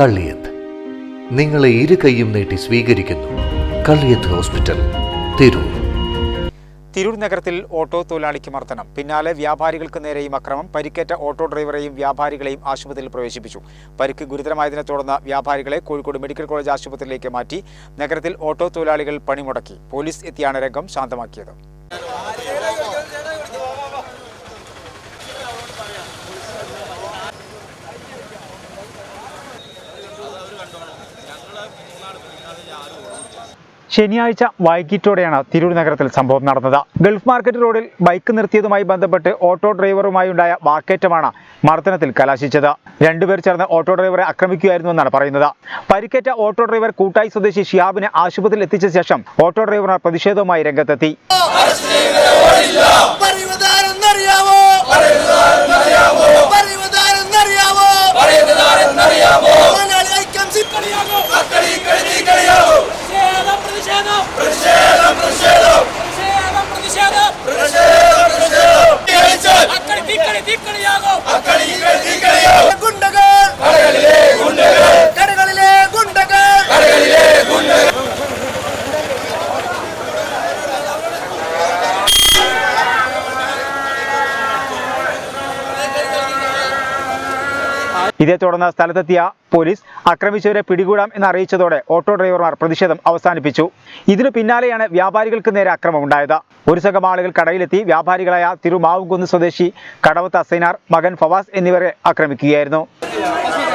കള്ളിയത്ത്. നിങ്ങളെ ഇരു കൈയും നീട്ടി സ്വീകരിക്കുന്നു. കള്ളിയത്ത് ഹോസ്പിറ്റൽ തിരൂർ. തിരൂർ നഗരത്തിൽ ഓട്ടോ തൊഴിലാളിക്ക് മർദ്ദനം. പിന്നാലെ വ്യാപാരികൾക്ക് നേരെയും അക്രമം. പരിക്കേറ്റ ഓട്ടോ ഡ്രൈവറെയും വ്യാപാരികളെയും ആശുപത്രിയിൽ പ്രവേശിപ്പിച്ചു. പരിക്ക് ഗുരുതരമായതിനെ തുടർന്ന് വ്യാപാരികളെ കോഴിക്കോട് മെഡിക്കൽ കോളേജ് ആശുപത്രിയിലേക്ക് മാറ്റി. നഗരത്തിൽ ഓട്ടോ തൊഴിലാളികൾ പണിമുടക്കി. പോലീസ് എത്തിയാണ് രംഗം ശാന്തമാക്കിയത്. ശനിയാഴ്ച വൈകിട്ടോടെയാണ് തിരൂർ നഗരത്തിൽ സംഭവം നടന്നത്. ഗൾഫ് മാർക്കറ്റ് റോഡിൽ ബൈക്ക് നിർത്തിയതുമായി ബന്ധപ്പെട്ട് ഓട്ടോ ഡ്രൈവറുമായി ഉണ്ടായ വാക്കേറ്റമാണ് മർദ്ദനത്തിൽ കലാശിച്ചത്. രണ്ടുപേർ ചേർന്ന് ഓട്ടോ ഡ്രൈവറെ ആക്രമിക്കുകയായിരുന്നുവെന്നാണ് പറയുന്നത്. പരിക്കേറ്റ ഓട്ടോ ഡ്രൈവർ കൂട്ടായി സ്വദേശി ഷിയാബിനെ ആശുപത്രിയിൽ എത്തിച്ച ശേഷം ഓട്ടോ ഡ്രൈവർ പ്രതിഷേധവുമായി രംഗത്തെത്തി. പറയുവതാരെന്നറിയാവോ ഇതേ തുടർന്ന് സ്ഥലത്തെത്തിയ പോലീസ് ആക്രമിച്ചവരെ പിടികൂടാം എന്ന് അറിയിച്ചതോടെ ഓട്ടോ ഡ്രൈവർമാർ പ്രതിഷേധം അവസാനിപ്പിച്ചു. ഇതിനു പിന്നാലെയാണ് വ്യാപാരികൾക്ക് നേരെ അക്രമം ഉണ്ടായത് ഒരു സംഘം ആളുകൾ കടയിലെത്തി വ്യാപാരികളായ തിരുമാവുംകുന്ന് സ്വദേശി കടവത്ത് അസൈനാർ മകൻ ഫവാസ് എന്നിവരെ ആക്രമിക്കുകയായിരുന്നു.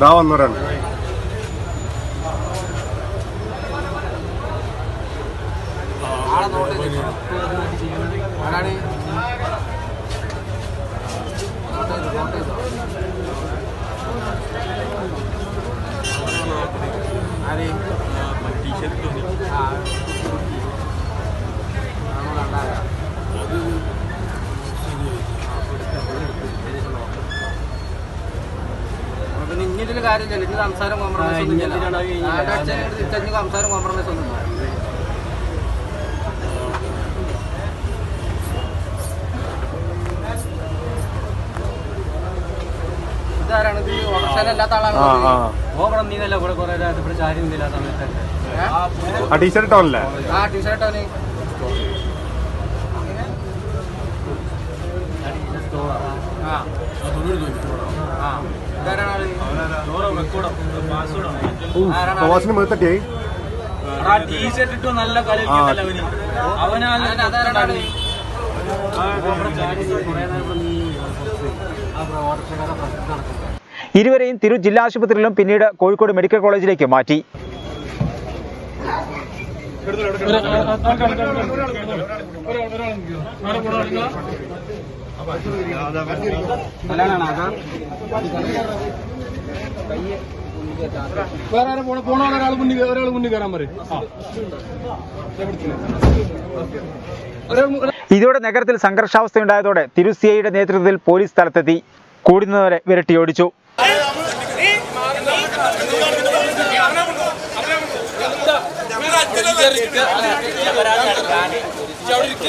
ദാ കാര്യമില്ല ഇനി സംസാരം കോംപ്രമൈസ് ഒന്നും ഇല്ല തിരിച്ചഞ്ഞ് സംസാരം കോംപ്രമൈസ് ഒന്നും ഇല്ല. ഇതാരാണ് ഇത്? അല്ലാത്ത ആ ആളാണ് ആ ഓവർ നീന്നല്ല? ഇവിടെ കുറെ ഇവിടെ ചാരി നിന്നില്ല സമയത്തൊക്കെ ആ ടീഷർട്ട് ഇട്ടോല്ലേ ആ ടീഷർട്ട് അവന് ആ ആ ഇതാരാണ് ആൾ പ്രവാസിന് ടീഷർട്ട് ഇട്ടു നല്ല കളി അവന് അവനാണ് അതാരാണ് ആൾ? ഇരുവരെയും തിരു ജില്ലാ ആശുപത്രിയിലും പിന്നീട് കോഴിക്കോട് മെഡിക്കൽ കോളേജിലേക്ക് മാറ്റി വേറെ ആരും പോണ പോണ ഒരാൾ മുന്നിൽ ഒരാൾ മുന്നിൽ കയറാൻ പറയും ഇതോടെ നഗരത്തിൽ സംഘർഷാവസ്ഥയുണ്ടായതോടെ തിരുസിയയുടെ നേതൃത്വത്തിൽ പോലീസ് സ്ഥലത്തെത്തി കൂടുന്നവരെ വിരട്ടിയോടിച്ചു ഓടിച്ചു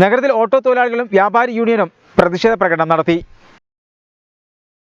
നഗരത്തിൽ ഓട്ടോ തൊഴിലാളികളും വ്യാപാരി യൂണിയനും പ്രതിഷേധ പ്രകടനം നടത്തി.